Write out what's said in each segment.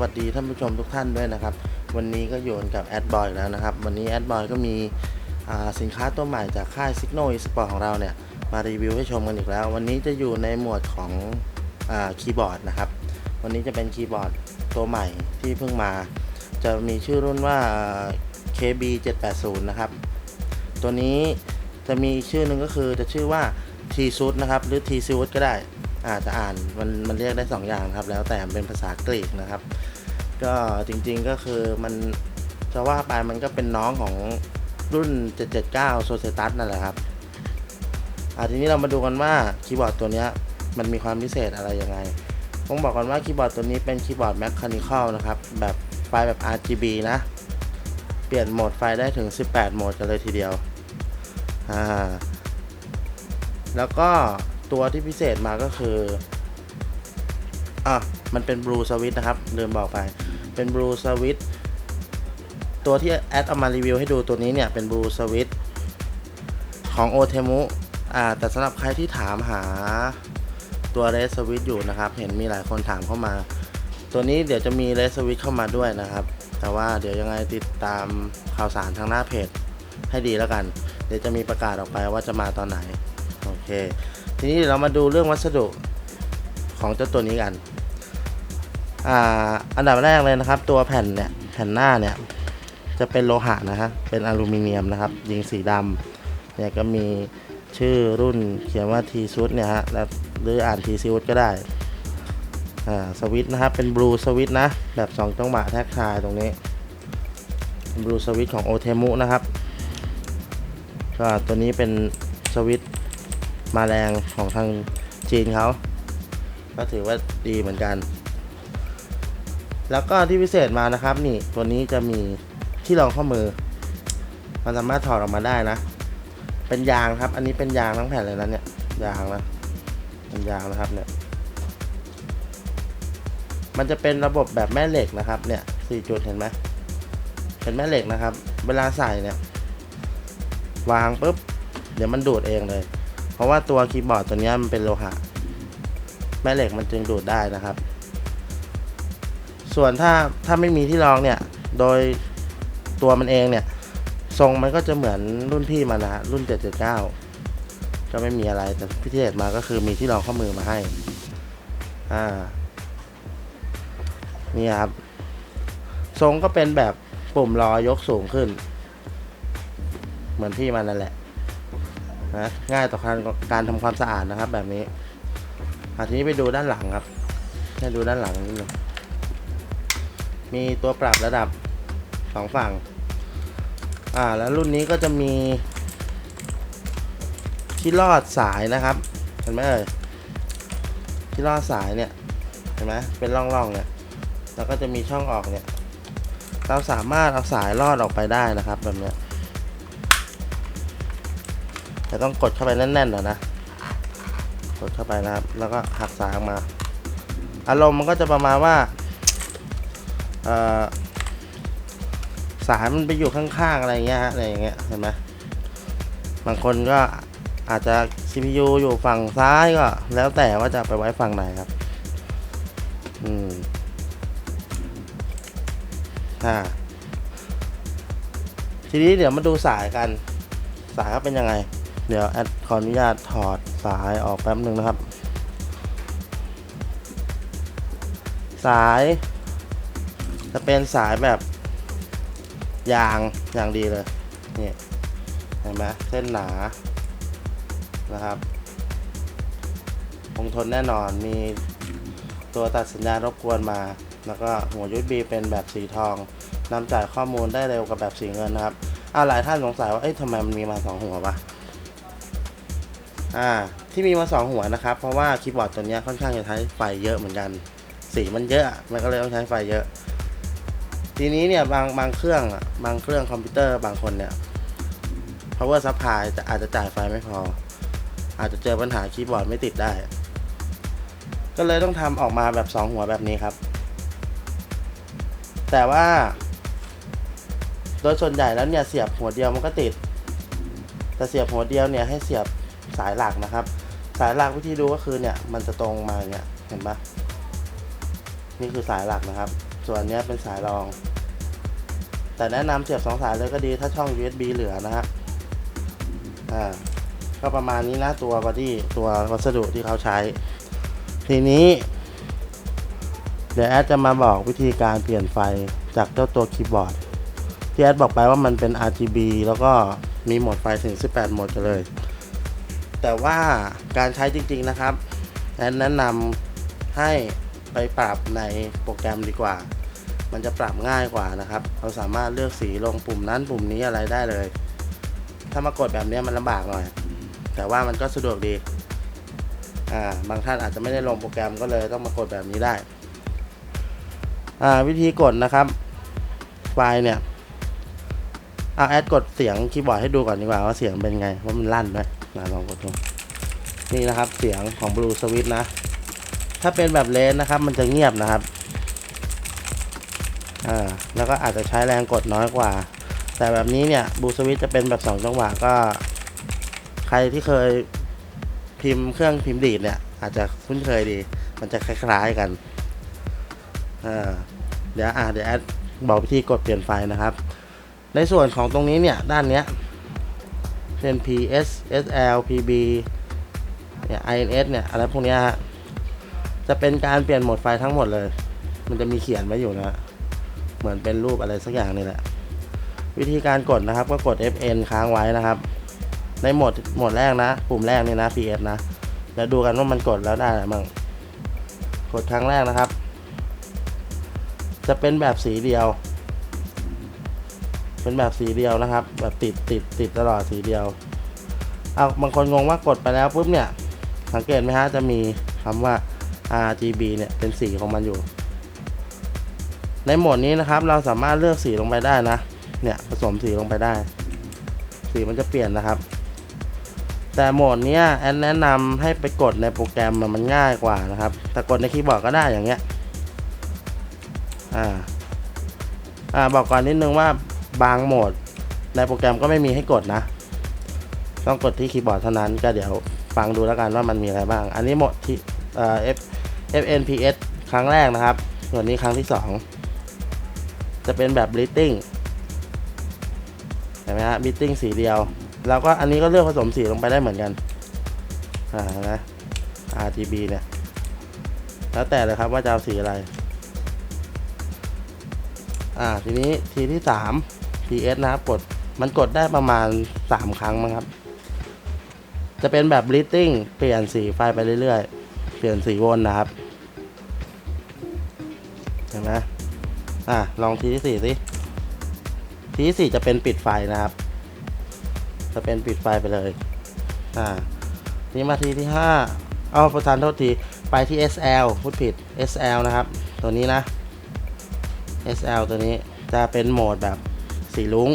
วัสดีท่านผู้ชมทุกท่านด้วยนะครับ วันนี้ก็อยู่กับแอดบอยแล้วนะครับ วันนี้แอดบอยก็มีสินค้าตัวใหม่จากค่าย Signal Esport ของเราเนี่ยมารีวิวให้ชมกันอีกแล้ว วันนี้จะอยู่ในหมวดของอคีย์บอร์ดนะครับ วันนี้จะเป็นคีย์บอร์ดตัวใหม่ที่เพิ่งมา จะมีชื่อรุ่นว่า KB 780นะครับ ตัวนี้จะมีชื่อหนึ่งก็คือจะชื่อว่า T s u i t นะครับ หรือ T s u i t ก็ได้ อาจจะอ่านมันมันเรียกได้2ออย่างครับ แล้วแต่เป็นภาษากรีกนะครับ ก็จริงๆก็คือมันจะว่าไปมันก็เป็นน้องของรุ่น 779 s o c i e t a s นั่นแหละครับอ่าทีนี้เรามาดูกันว่าคีย์บอร์ดตัวนี้มันมีความพิเศษอะไรยังไงต้องบอกก่อนว่าคีย์บอร์ดตัวนี้เป็นคีย์บอร์ด Mechanical นะครับ แบบไฟแบบ RGB นะ เปลี่ยนโหมดไฟได้ถึง 18 โหมดกันเลยทีเดียวอ่าแล้วก็ ตัวที่พิเศษมาก็คือ อะ มันเป็น Blue Switch นะครับ ลืมบอกไป เป็น Blue Switch ตัวที่แอดเอามารีวิวให้ดูตัวนี้เนี่ย เป็น Blue Switch ของ o t e m u อ่า แต่สำหรับใครที่ถามหาตัว Red Switch อยู่นะครับ เห็นมีหลายคนถามเข้ามา ตัวนี้เดี๋ยวจะมี Red Switch เข้ามาด้วยนะครับ แต่ว่าเดี๋ยวยังไงติดตามข่าวสารทางหน้าเพจให้ดีแล้วกัน เดี๋ยวจะมีประกาศออกไปว่าจะมาตอนไหน โอเค ทีนี้เรามาดูเรื่องวัสดุของเจ้าตัวนี้กันอ่าอันดับแรกเลยนะครับ ตัวแผ่นเนี่ยแผ่นหน้าเนี่ยจะเป็นโลหะนะฮะเป็นอลูมิเนียมนะครับ ยิงสีดำเนี่ยก็มีชื่อรุ่นเขียนว่า T ซูดเนี่ยฮะแล้วหรืออ่าน T ซูดก็ได้อ่าสวิตนะครับเป็นบลูสวิตนะ แบบ2จังหวะแท็กทายตรงนี้บลูสวิตของโอเทมุนะครับก็ตัวนี้เป็นสวิต มาแรงของทางจีนเขาก็ถือว่าดีเหมือนกัน แล้วก็ที่พิเศษมานะครับ นี่ตัวนี้จะมีที่รองข้อมือ มันสามารถถอดออกมาได้นะ เป็นยางครับ อันนี้เป็นยางทั้งแผ่นเลยนะเนี่ยยางนะเป็นยางนะครับเนี่ย มันจะเป็นระบบแบบแม่เหล็กนะครับ เนี่ยสี่จุดเห็นไหมเป็นแม่เหล็กนะครับ เวลาใส่เนี่ย วางปุ๊บ เดี๋ยวมันดูดเองเลย เพราะว่าตัวคีย์บอร์ดตัวนี้มันเป็นโลหะ แม่เหล็กมันจึงดูดได้นะครับ ส่วนถ้าถ้าไม่มีที่รองเนี่ย โดยตัวมันเองเนี่ย ทรงมันก็จะเหมือนรุ่นพี่มันนะฮะรุ่น 779 ก็ไม่มีอะไรแต่พิเศษมาก็คือมีที่รองข้อมือมาให้อ่านี่ครับ ทรงก็เป็นแบบปุ่มรอยกสูงขึ้น เหมือนพี่มันนั่นแหละ นะง่ายต่อการการทำความสะอาดนะครับ แบบนี้อาทีนี้ไปดูด้านหลังครับให้ดูด้านหลังนิดนึงมีตัวปรับระดับสองฝั่ง อ่า แล้วรุ่นนี้ก็จะมีที่ลอดสายนะครับเห็นไหมเอ่ยที่ลอดสายเนี่ยเห็นไหมเป็นร่องๆเนี่ยแล้วก็จะมีช่องออกเนี่ย เราสามารถเอาสายลอดออกไปได้นะครับแบบเนี้ย แต่ต้องกดเข้าไปแน่นๆหน่อยนะ กดเข้าไปนะครับ แล้วก็หักสายออกมา อารมณ์มันก็จะประมาณว่าสายมันไปอยู่ข้างๆอะไรเงี้ยฮะอะไรอย่างเงี้ยเห็นไหมบางคนก็อาจจะ CPU อยู่ฝั่งซ้ายก็ แล้วแต่ว่าจะไปไว้ฝั่งไหนครับ อืมอ่าทีนี้เดี๋ยวมาดูสายกัน สายเขาเป็นยังไง เดี๋ยวแอดขออนุญาตถอดสายออกแป๊บหนึ่งนะครับ สายจะเป็นสายแบบยางอย่างดีเลยนี่เห็นไหมเส้นหนานะครับคงทนแน่นอนมีตัวตัดสัญญาณรบกวนมา แล้วก็หัว USB เป็นแบบสีทองนำจ่ายข้อมูลได้เร็วกว่าแบบสีเงินนะครับอ่าหลายท่านสงสัยว่าเอ๊ะทำไมมันมีมาสองหัววะ อ่าที่มีมาสองหัวนะครับ เพราะว่าคีย์บอร์ดตัวนี้ค่อนข้างจะใช้ไฟเยอะเหมือนกัน สีมันเยอะ มันก็เลยต้องใช้ไฟเยอะ ทีนี้เนี่ยบางบางเครื่องบางเครื่องคอมพิวเตอร์บางคนเนี่ย power supply จะอาจจะจ่ายไฟไม่พอ อาจจะเจอปัญหาคีย์บอร์ดไม่ติดได้ ก็เลยต้องทำออกมาแบบสองหัวแบบนี้ครับ แต่ว่าโดยส่วนใหญ่แล้วเนี่ยเสียบหัวเดียวมันก็ติด แต่เสียบหัวเดียวเนี่ยให้เสียบ สายหลักนะครับ สายหลักวิธีดูก็คือเนี่ยมันจะตรงมาเงี้ยเห็นปะนี่คือสายหลักนะครับ ส่วนนี้เป็นสายรอง แต่แนะนำเสียบสองสายเลยก็ดีถ้าช่อง USB เหลือนะฮะอ่าก็ประมาณนี้นะตัวบอดี้ตัววัสดุที่เขาใช้ ทีนี้ เดี๋ยวแอดจะมาบอกวิธีการเปลี่ยนไฟจากเจ้าตัวคีย์บอร์ดที่แอดบอกไปว่ามันเป็น RGB แล้วก็มีโหมดไฟถึง 18 โหมดกันเลย แต่ว่าการใช้จริง ๆนะครับแนะนำให้ไปปรับในโปรแกรมดีกว่า มันจะปรับง่ายกว่านะครับ เราสามารถเลือกสีลงปุ่มนั้นปุ่มนี้อะไรได้เลย ถ้ามากดแบบนี้มันลำบากหน่อย แต่ว่ามันก็สะดวกดี อ่า บางท่านอาจจะไม่ได้ลงโปรแกรมก็เลยต้องมากดแบบนี้ได้ อ่า วิธีกดนะครับไฟล์เนี่ย เอาแอดกดเสียงคีย์บอร์ดให้ดูก่อนดีกว่าว่าเสียงเป็นไงว่ามันลั่นไหมมาลองกดดูนี่นะครับเสียงของ Blue Switch นะ ถ้าเป็นแบบเลนนะครับ มันจะเงียบนะครับอ่าแล้วก็อาจจะใช้แรงกดน้อยกว่า แต่แบบนี้เนี่ย Blue Switch จะเป็นแบบสองจังหวะก็ ใครที่เคยพิมพ์เครื่องพิมพ์ดีดเนี่ย อาจจะคุ้นเคยดี มันจะคล้ายๆกันอ่าเดี๋ยวอ่าเดี๋ยวแอดบอกวิธีกดเปลี่ยนไฟนะครับ ในส่วนของตรงนี้เนี่ย ด้านเนี้ยเป็น PS SL PB เนี่ย INS เนี่ย อะไรพวกนี้ฮะ จะเป็นการเปลี่ยนโหมดไฟทั้งหมดเลย มันจะมีเขียนไว้อยู่นะ เหมือนเป็นรูปอะไรสักอย่างนี่แหละ วิธีการกดนะครับ ก็กด FN ค้างไว้นะครับ ในโหมดโหมดแรกนะ ปุ่มแรกนี่นะ PS นะเดี๋ยวดูกันว่ามันกดแล้วได้อะไรบ้าง กดครั้งแรกนะครับ จะเป็นแบบสีเดียว เป็นแบบสีเดียวนะครับ แบบติดติดติดตลอดสีเดียวเอาบางคนงงว่ากดไปแล้วปุ๊บเนี่ย สังเกตไหมฮะจะมีคำว่า RGB เนี่ยเป็นสีของมันอยู่ ในโหมดนี้นะครับ เราสามารถเลือกสีลงไปได้นะ เนี่ยผสมสีลงไปได้ สีมันจะเปลี่ยนนะครับ แต่โหมดนี้แอนแนะนำให้ไปกดในโปรแกรมมันง่ายกว่านะครับ แต่กดในคีย์บอร์ดก็ได้อย่างเงี้ย อ่า อ่าบอกก่อนนิดนึงว่า บางโหมด ในโปรแกรมก็ไม่มีให้กดนะ ต้องกดที่คีย์บอร์ดเท่านั้น ก็เดี๋ยวฟังดูแล้วกันว่ามันมีอะไรบ้าง อันนี้หมดที่ F FNPS ครั้งแรกนะครับ ส่วนนี้ครั้งที่ 2 จะเป็นแบบ bleeding เห็นไหมฮะ bleeding สีเดียว แล้วก็อันนี้ก็เลือกผสมสีลงไปได้เหมือนกัน อ่านะ RGB เนี่ย แล้วแต่เลยครับว่าจะเอาสีอะไร อ่า ทีนี้ทีที่ 3 ps นะครับกดมันกดได้ประมาณ 3 ครั้งมั้งครับ จะเป็นแบบ bleeding เปลี่ยนสีไฟไปเรื่อยๆ เปลี่ยนสีวนนะครับ เห็นไหมอะ ลองทีที่สี่สิทีที่สี่จะเป็นปิดไฟนะครับ จะเป็นปิดไฟไปเลย อ่า นี่มาทีที่ห้าเอาประธานโทษที ไปที่ SL พูดผิด SL นะครับ ตัวนี้นะ SL ตัวนี้จะเป็นโหมดแบบ สีลุ้ง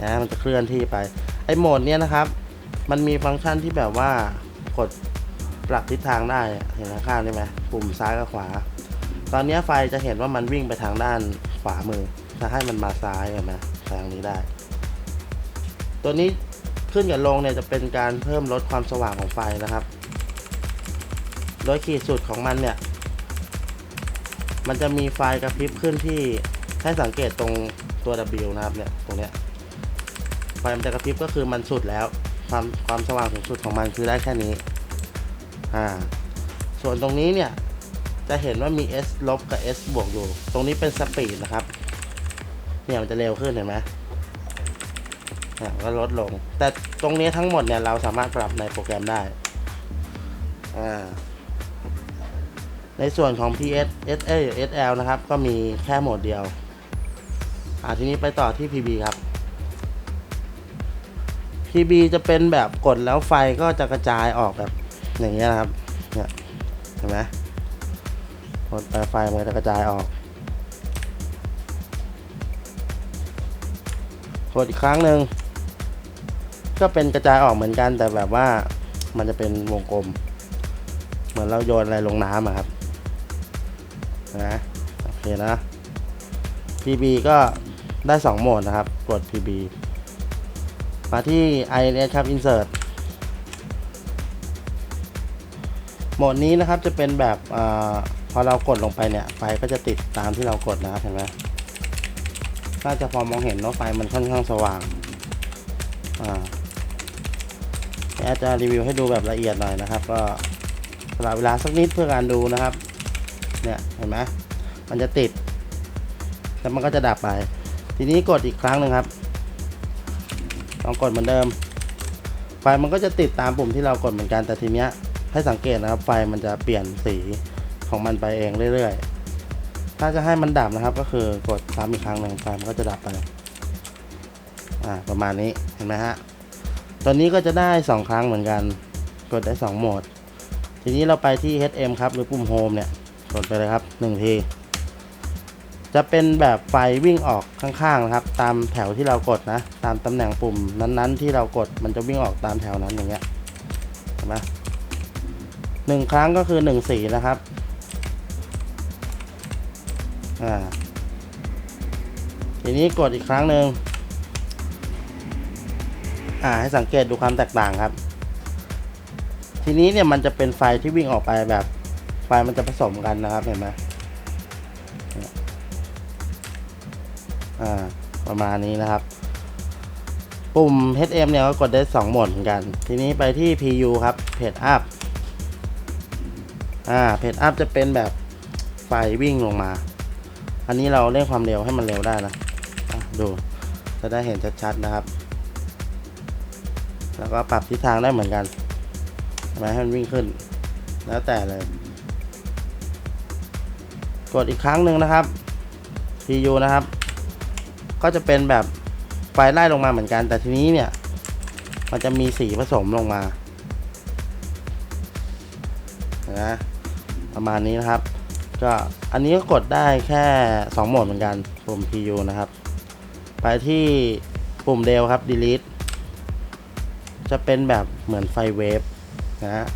นะมันจะเคลื่อนที่ไป ไอ้โหมดเนี้ยนะครับ มันมีฟังก์ชันที่แบบว่ากดปรับทิศทางได้เห็นข้างได้ไหมปุ่มซ้ายกับขวา ตอนนี้ไฟจะเห็นว่ามันวิ่งไปทางด้านขวามือจะให้มันมาซ้ายเห็นไหมทางนี้ได้ ตัวนี้ขึ้นกับลงเนี่ยจะเป็นการเพิ่มลดความสว่างของไฟนะครับ โดยขีดสุดของมันเนี่ย มันจะมีไฟกระพริบขึ้นที่ให้สังเกตตรง ตัว W นะครับเนี่ยตรงเนี้ยไฟมันจะกระพริบก็คือมันสุดแล้ว ความความสว่างสูงสุดของมันคือได้แค่นี้อ่าส่วนตรงนี้เนี่ยจะเห็นว่ามี S ลบกับ S บวกอยู่ ตรงนี้เป็นสปีดนะครับ เนี่ยมันจะเร็วขึ้นเห็นไหมเนี่ยก็ลดลง แต่ตรงนี้ทั้งหมดเนี่ยเราสามารถปรับในโปรแกรมได้ อ่า ในส่วนของ PS SA SL นะครับ ก็มีแค่โหมดเดียว อ่าทีนี้ไปต่อที่ PB ครับ PB จะเป็นแบบกดแล้วไฟก็จะกระจายออกแบบอย่างเงี้ยนะครับ เนี่ยเห็นไหมกดไปไฟมันจะกระจายออก กดอีกครั้งหนึ่งก็เป็นกระจายออกเหมือนกันแต่แบบว่ามันจะเป็นวงกลม เหมือนเราโยนอะไรลงน้ำอะครับนะโอเคนะ PB ก็ ได้ 2 โหมดนะครับ กด PB มาที่ INS ครับ Insert โหมดนี้นะครับจะเป็นแบบอ่าพอเรากดลงไปเนี่ย ไฟก็จะติดตามที่เรากดนะครับเห็นไหมน่าจะพอมองเห็นเนาะไฟมันค่อนข้างสว่างอ่าแอดจะรีวิวให้ดูแบบละเอียดหน่อยนะครับ ก็สละเวลาสักนิดเพื่อการดูนะครับ เนี่ยเห็นไหมมันจะติด แล้วมันก็จะดับไป ทีนี้กดอีกครั้งหนึ่งครับลองกดเหมือนเดิม ไฟมันก็จะติดตามปุ่มที่เรากดเหมือนกันแต่ทีเนี้ยให้สังเกตนะครับ ไฟมันจะเปลี่ยนสีของมันไปเองเรื่อยๆ ถ้าจะให้มันดับนะครับ ก็คือกดซ้ำอีกครั้งหนึ่งไฟมันก็จะดับไปอ่าประมาณนี้เห็นไหมฮะตัวนี้ก็จะได้ 2 ครั้งเหมือนกัน กดได้ 2 โหมด ทีนี้เราไปที่ HM ครับหรือปุ่ม Home เนี่ย กดไปเลยครับ1ที จะเป็นแบบไฟวิ่งออกข้างๆนะครับ ตามแถวที่เรากดนะ ตามตำแหน่งปุ่มนั้นๆ ที่เรากดมันจะวิ่งออกตามแถวนั้นอย่างเงี้ยเห็นไหมหนึ่งครั้งก็คือหนึ่งสีนะครับอ่าทีนี้กดอีกครั้งหนึ่งอ่าให้สังเกตดูความแตกต่างครับ ทีนี้เนี่ยมันจะเป็นไฟที่วิ่งออกไปแบบไฟมันจะผสมกันนะครับเห็นไหม อ่าประมาณนี้นะครับ ปุ่ม HM เนี่ยก็กดได้ 2 โหมดเหมือนกัน ทีนี้ไปที่ PU ครับ p a g Up อ่า Page Up จะเป็นแบบไฟวิ่งลงมา อันนี้เราเร่งความเร็วให้มันเร็วได้นะะดู จะได้เห็นชัดๆนะครับ แล้วก็ปรับทิศทางได้เหมือนกันทำไมให้มันวิ่งขึ้น แล้วแต่เลย กดอีกครั้งหนึ่งนะครับ PU นะครับ ก็จะเป็นแบบไฟไล่ลงมาเหมือนกัน แต่ทีนี้เนี่ย มันจะมีสีผสมลงมานะประมาณนี้นะครับ ก็อันนี้ก็กดได้แค่ 2 โหมดเหมือนกันปุ่ม PU นะครับ ไปที่ปุ่มเดลครับ delete จะเป็นแบบเหมือนไฟเวฟนะฮะ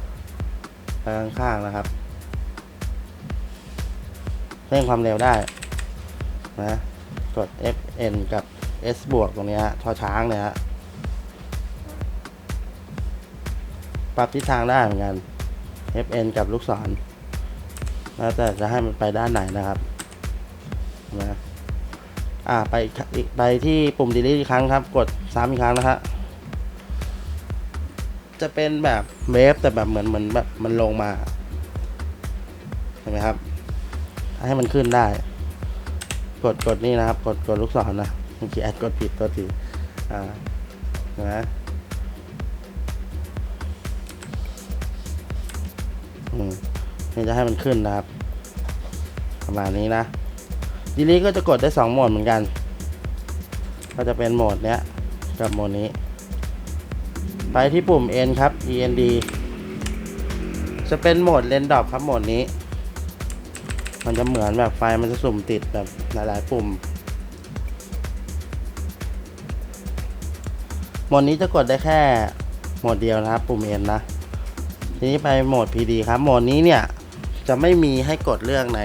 ข้างๆนะครับเร่งความเร็วได้นะกด f n กับ S บวกตรงนี้ฮะทอช้างเนี่ยฮะปรับทิศทางได้เหมือนกัน Fn กับลูกศร แล้วแต่จะให้มันไปด้านไหนนะครับนะอ่าไปไปที่ปุ่ม delete อีกครั้งครับ กดซ้ำอีกครั้งนะฮะจะเป็นแบบเวฟแต่แบบเหมือนเหมือนแบบมันลงมาเห็นไหมครับ ให้มันขึ้นได้ กดกดนี่นะครับ กดกดลูกศรนะเมื่อกี้แอดกดผิดตัวทีอ่านไหมอืมนี่จะให้มันขึ้นนะครับ ประมาณนี้นะดีลีก็จะกดได้สองโหมดเหมือนกัน ก็จะเป็นโหมดเนี้ยกับโหมดนี้ ไปที่ปุ่ม N ครับ END จะเป็นโหมดเลนดอปครับโหมดนี้ มันจะเหมือนแบบไฟมันจะสุ่มติดแบบหลายๆปุ่มโหมดนี้จะกดได้แค่โหมดเดียวนะครับ ปุ่ม N นะ ทีนี้ไปโหมด PD ครับ โหมดนี้เนี่ยจะไม่มีให้กดเลือกใน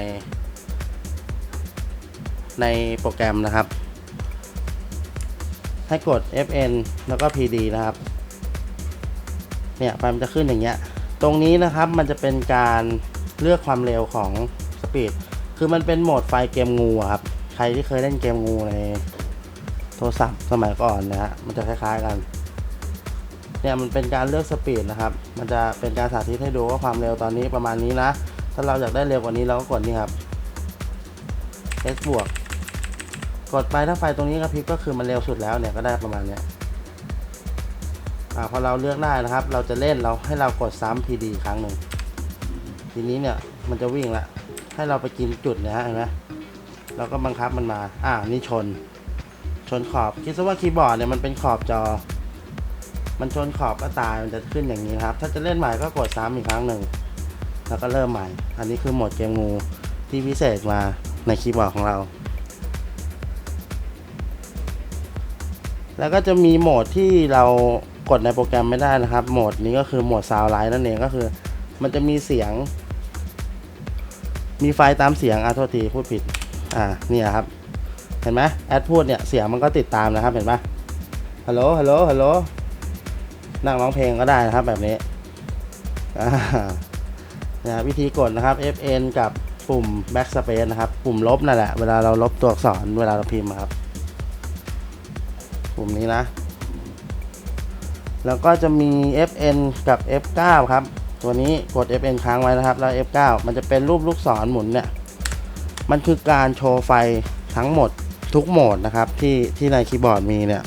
ในโปรแกรมนะครับ ให้กด FN แล้วก็ PD นะครับ เนี่ยไฟมันจะขึ้นอย่างเงี้ย ตรงนี้นะครับมันจะเป็นการ เลือกความเร็วของสปีดคือมันเป็นโหมดไฟเกมงูครับ ใครที่เคยเล่นเกมงูในโทรศัพท์สมัยก่อนนะฮะมันจะคล้ายๆกัน เนี่ยมันเป็นการเลือกสปีดนะครับ มันจะเป็นการสาธิตให้ดูว่าความเร็วตอนนี้ประมาณนี้นะ ถ้าเราอยากได้เร็วกว่านี้เราก็กดนี่ครับ S บวก กดไปถ้าไฟตรงนี้กระพริบก็คือมันเร็วสุดแล้วเนี่ยก็ได้ประมาณเนี้ยอ่าพอเราเลือกได้นะครับ เราจะเล่นเราให้เรากดซ้ำ PD อีกครั้งหนึ่ง ทีนี้เนี่ยมันจะวิ่งละให้เราไปกินจุดนะฮะเห็นไหมเราก็บังคับมันมา อ่านี่ชน ชนขอบ คิดซะว่าคีย์บอร์ดเนี่ยมันเป็นขอบจอ มันชนขอบก็ตาย มันจะขึ้นอย่างนี้ครับ ถ้าจะเล่นใหม่ก็กดซ้ำอีกครั้งหนึ่ง แล้วก็เริ่มใหม่ อันนี้คือโหมดเกมงูที่พิเศษมาในคีย์บอร์ดของเรา แล้วก็จะมีโหมดที่เรากดในโปรแกรมไม่ได้นะครับ โหมดนี้ก็คือโหมดซาวไลท์นั่นเองก็คือ มันจะมีเสียง มีไฟตามเสียงอะโทษทีพูดผิด อ่าเนี่ยครับ เห็นไหมแอดพูดเนี่ยเสียงมันก็ติดตามนะครับเห็นไหมฮัลโหลฮัลโหลฮัลโหลนั่งร้องเพลงก็ได้นะครับแบบนี้อ่านี่ยวิธีกดนะครับ FN กับปุ่ม backspace นะครับ ปุ่มลบนั่นแหละ เวลาเราลบตัวอักษรเวลาเราพิมพ์ครับ ปุ่มนี้นะ แล้วก็จะมี Fn กับ F9 ครับ ตัวนี้กด Fn ค้างไว้นะครับ แล้ว F9 มันจะเป็นรูปลูกศรหมุนเนี่ย มันคือการโชว์ไฟทั้งหมดทุกโหมดนะครับที่ที่ในคีย์บอร์ดมีเนี่ย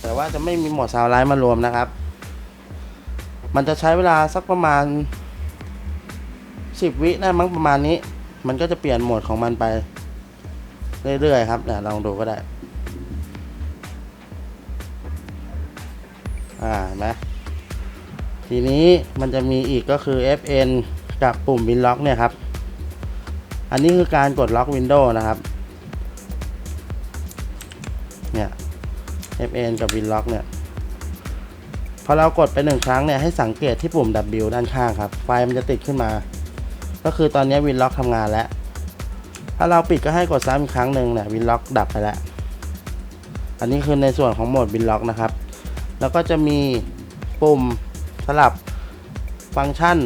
แต่ว่าจะไม่มีโหมดซาวไลท์มารวมนะครับ มันจะใช้เวลาสักประมาณ 10 วิได้มั้งประมาณนี้ มันก็จะเปลี่ยนโหมดของมันไปเรื่อยๆครับเนี่ยลองดูก็ได้ อ่าเห็นไหม ทีนี้มันจะมีอีกก็คือ Fn กับปุ่ม Win Lock เนี่ยครับ อันนี้คือการกดล็อก Windows นะครับ เนี่ย Fn กับ Win Lock เนี่ย พอเรากดไปหนึ่งครั้งเนี่ยให้สังเกตที่ปุ่ม W ด้านข้างครับ ไฟมันจะติดขึ้นมา ก็คือตอนนี้ Win Lock ทำงานแล้ว ถ้าเราปิดก็ให้กดซ้ำอีกครั้งหนึ่งเนี่ย Win Lock ดับไปแล้ว อันนี้คือในส่วนของโหมด Win Lock นะครับ แล้วก็จะมีปุ่ม สลับฟังก์ชัน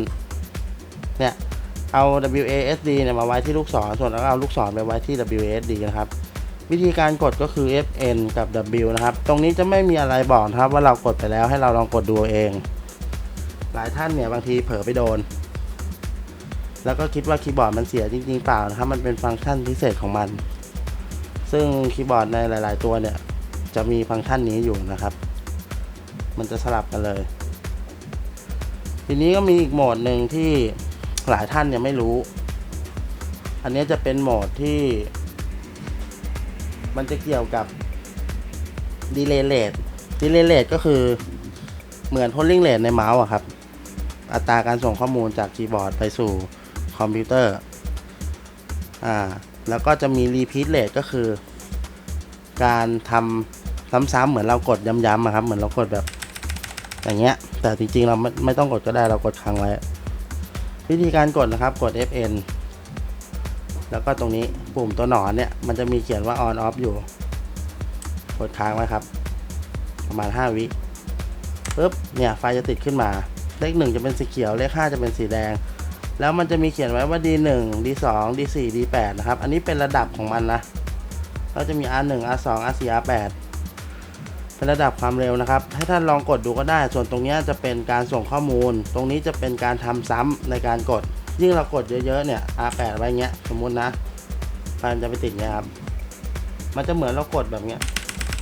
เนี่ยเอา WASD เนี่ยมาไว้ที่ลูกศร ส่วนแล้วก็เอาลูกศรไปไว้ที่ WASD นะครับ วิธีการกดก็คือ Fn กับ W นะครับ ตรงนี้จะไม่มีอะไรบอกนะครับ ว่าเรากดไปแล้วให้เราลองกดดูเอาเอง หลายท่านเนี่ยบางทีเผลอไปโดน แล้วก็คิดว่าคีย์บอร์ดมันเสียจริงๆเปล่านะครับ มันเป็นฟังก์ชันพิเศษของมัน ซึ่งคีย์บอร์ดในหลาย ๆ ตัวเนี่ยจะมีฟังก์ชันนี้อยู่นะครับ มันจะสลับกันเลย ทีนี้ก็มีอีกโหมดหนึ่งที่หลายท่านยังไม่รู้ อันนี้จะเป็นโหมดที่ มันจะเกี่ยวกับ delay rate delay rate ก็คือเหมือน polling rate ในเมาส์อะครับ อัตราการส่งข้อมูลจากคีย์บอร์ดไปสู่คอมพิวเตอร์ อ่า แล้วก็จะมี repeat rate ก็คือ การทำซ้ำๆเหมือนเรากดย้ำๆอะครับ เหมือนเรากดแบบ อย่างเงี้ย แต่จริงๆเราไม่ไม่ต้องกดก็ได้เรากดค้างไว้ วิธีการกดนะครับกด Fn แล้วก็ตรงนี้ปุ่มตัวหนอนเนี่ยมันจะมีเขียนว่า on off อยู่ กดค้างไว้ครับ ประมาณ 5 วิปุ๊บเนี่ยไฟจะติดขึ้นมา เลข 1 จะเป็นสีเขียว เลข 5 จะเป็นสีแดง แล้วมันจะมีเขียนไว้ว่า D1 D2 D4 D8 นะครับ อันนี้เป็นระดับของมันนะ ก็จะมี R1 R2 R4 R8 ระดับความเร็วนะครับ ให้ท่านลองกดดูก็ได้ ส่วนตรงนี้จะเป็นการส่งข้อมูล ตรงนี้จะเป็นการทำซ้ำในการกด ยิ่งเรากดเยอะๆเนี่ย R8 ไว้เงี้ยสมมุตินะไฟมันจะไปติดเงี้ยครับ มันจะเหมือนเรากดแบบเงี้ย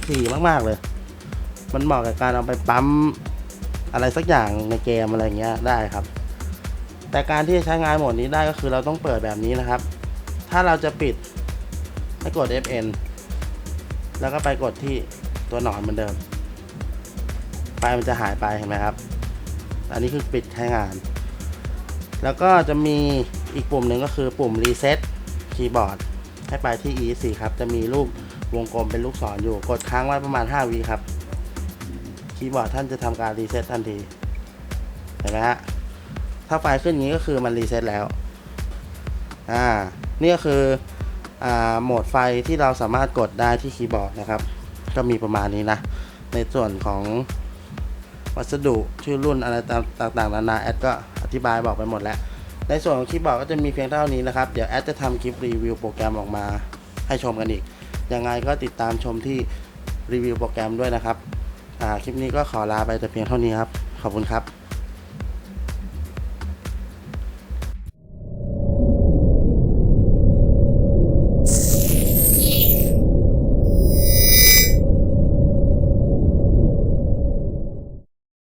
ถี่มากๆเลย มันเหมาะกับการเอาไปปั๊มอะไรสักอย่างในเกมอะไรเงี้ยได้ครับ แต่การที่จะใช้งานโหมดนี้ได้ก็คือเราต้องเปิดแบบนี้นะครับ ถ้าเราจะปิดให้กด Fn แล้วก็ไปกดที่ ตัวหนอนเหมือนเดิมไฟมันจะหายไปเห็นไหมครับ อันนี้คือปิดใช้งาน แล้วก็จะมีอีกปุ่มหนึ่งก็คือปุ่ม reset คีย์บอร์ดให้ไปที่ E4 ครับ จะมีรูปวงกลมเป็นลูกศรอยู่ กดค้างไว้ประมาณ 5วิครับ คีย์บอร์ดท่านจะทำการรีเซ็ตทันที เห็นไหมฮะ ถ้าไฟขึ้นอย่างนี้ก็คือมันรีเซ็ตแล้ว อ่า นี่ก็คือ อ่า โหมดไฟที่เราสามารถกดได้ที่คีย์บอร์ดนะครับ ก็มีประมาณนี้นะ ในส่วนของวัสดุชื่อรุ่นอะไรต่างๆนานาแอดก็อธิบายบอกไปหมดแล้ว ในส่วนของคลิปบอกก็จะมีเพียงเท่านี้นะครับ เดี๋ยวแอดจะทำคลิปรีวิวโปรแกรมออกมาให้ชมกันอีก ยังไงก็ติดตามชมที่รีวิวโปรแกรมด้วยนะครับคลิปนี้ก็ขอลาไปแต่เพียงเท่านี้ครับ ขอบคุณครับ